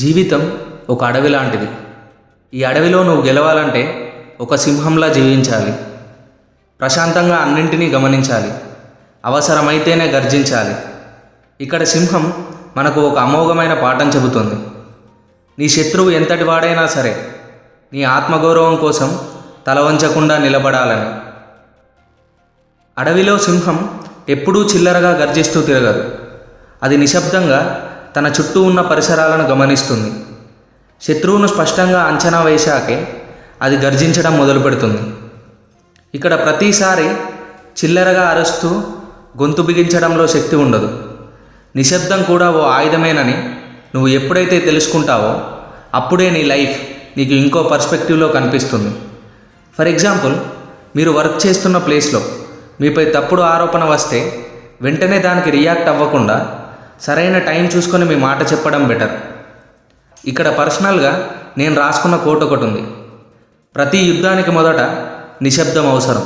జీవితం ఒక అడవి లాంటిది. ఈ అడవిలో నువ్వు గెలవాలంటే ఒక సింహంలా జీవించాలి. ప్రశాంతంగా అన్నింటినీ గమనించాలి. అవసరమైతేనే గర్జించాలి. ఇక్కడ సింహం మనకు ఒక అమోఘమైన పాఠం చెబుతుంది. నీ శత్రువు ఎంతటి వాడైనా సరే నీ ఆత్మగౌరవం కోసం తల వంచకుండా నిలబడాలని. అడవిలో సింహం ఎప్పుడూ చిల్లరగా గర్జిస్తూ తిరగదు. అది నిశ్శబ్దంగా తన చుట్టూ ఉన్న పరిసరాలను గమనిస్తుంది. శత్రువును స్పష్టంగా అంచనా వేశాకే అది గర్జించడం మొదలు పెడుతుంది ఇక్కడ ప్రతిసారి చిల్లరగా అరుస్తూ గొంతు బిగించడంలో శక్తి ఉండదు. నిశ్శబ్దం కూడా ఓ ఆయుధమేనని నువ్వు ఎప్పుడైతే తెలుసుకుంటావో అప్పుడే నీ లైఫ్ నీకు ఇంకో పర్స్పెక్టివ్లో కనిపిస్తుంది. ఫర్ ఎగ్జాంపుల్ మీరు వర్క్ చేస్తున్న ప్లేస్లో మీపై తప్పుడు ఆరోపణ వస్తే వెంటనే దానికి రియాక్ట్ అవ్వకుండా సరైన టైం చూసుకొని మీ మాట చెప్పడం బెటర్. ఇక్కడ పర్సనల్గా నేను రాసుకున్న కోట్ ఒకటి ఉంది. ప్రతి యుద్ధానికి మొదట నిశ్శబ్దం అవసరం.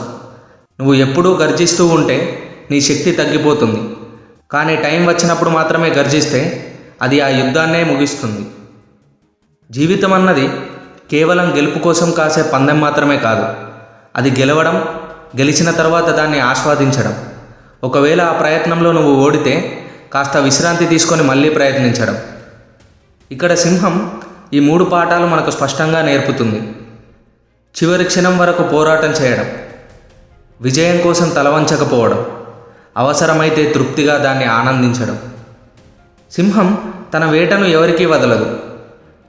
నువ్వు ఎప్పుడూ గర్జిస్తూ ఉంటే నీ శక్తి తగ్గిపోతుంది. కానీ టైం వచ్చినప్పుడు మాత్రమే గర్జిస్తే అది ఆ యుద్ధాన్నే ముగిస్తుంది. జీవితం అన్నది కేవలం గెలుపు కోసం కాసే పందెం మాత్రమే కాదు. అది గెలవడం గెలిచిన తర్వాత దాన్ని ఆస్వాదించడం. ఒకవేళ ఆ ప్రయత్నంలో నువ్వు ఓడితే కాస్త విశ్రాంతి తీసుకొని మళ్ళీ ప్రయత్నించడం. ఇక్కడ సింహం ఈ మూడు పాఠాలు మనకు స్పష్టంగా నేర్పుతుంది. చివరి క్షణం వరకు పోరాటం చేయడం. విజయం కోసం తలవంచకపోవడం అవసరమైతే తృప్తిగా దాన్ని ఆనందించడం. సింహం తన వేటను ఎవరికీ వదలదు.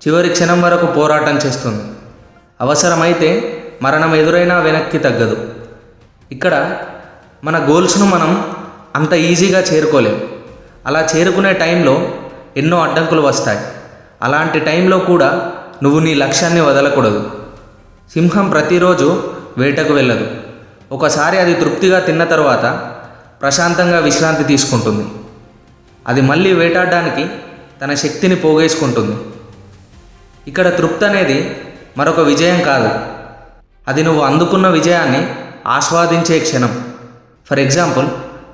చివరి క్షణం వరకు పోరాటం చేస్తుంది. అవసరమైతే మరణం ఎదురైనా వెనక్కి తగ్గదు. ఇక్కడ మన గోల్స్ను మనం అంత ఈజీగా చేరుకోలేం. అలా చేరుకునే టైంలో ఎన్నో అడ్డంకులు వస్తాయి. అలాంటి టైంలో కూడా నువ్వు నీ లక్ష్యాన్ని వదలకూడదు. సింహం ప్రతిరోజు వేటకు వెళ్ళదు. ఒకసారి అది తృప్తిగా తిన్న తర్వాత ప్రశాంతంగా విశ్రాంతి తీసుకుంటుంది. అది మళ్ళీ వేటాడడానికి తన శక్తిని పోగేసుకుంటుంది. ఇక్కడ తృప్తి అనేది మరొక విజయం కాదు. అది నువ్వు అందుకున్న విజయాన్ని ఆస్వాదించే క్షణం. ఫర్ ఎగ్జాంపుల్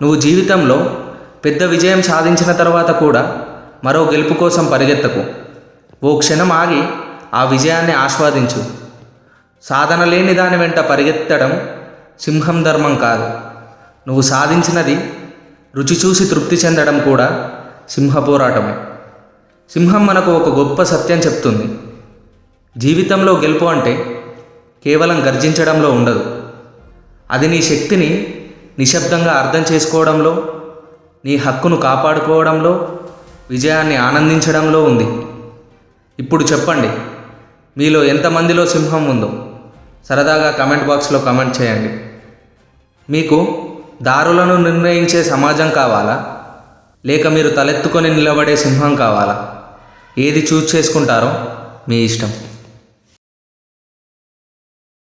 నువ్వు జీవితంలో పెద్ద విజయం సాధించిన తర్వాత కూడా మరో గెలుపు కోసం పరిగెత్తకు. ఓ క్షణం ఆగి ఆ విజయాన్ని ఆస్వాదించు. సాధన లేని దాని వెంట పరిగెత్తడం సింహం ధర్మం కాదు. నువ్వు సాధించినది రుచి చూసి తృప్తి చెందడం కూడా సింహ పోరాటమే. సింహం మనకు ఒక గొప్ప సత్యం చెప్తుంది. జీవితంలో గెలుపు అంటే కేవలం గర్జించడంలో ఉండదు. అది నీ శక్తిని నిశ్శబ్దంగా అర్థం చేసుకోవడంలో నీ హక్కును కాపాడుకోవడంలో విజయాన్ని ఆనందించడంలో ఉంది. ఇప్పుడు చెప్పండి మీలో ఎంతమందిలో సింహం ఉందో? సరదాగా కమెంట్ బాక్స్లో కమెంట్ చేయండి. మీకు దారులను నిర్ణయించే సమాజం కావాలా? లేక మీరు తలెత్తుకొని నిలబడే సింహం కావాలా? ఏది చూజ్ చేసుకుంటారో మీ ఇష్టం.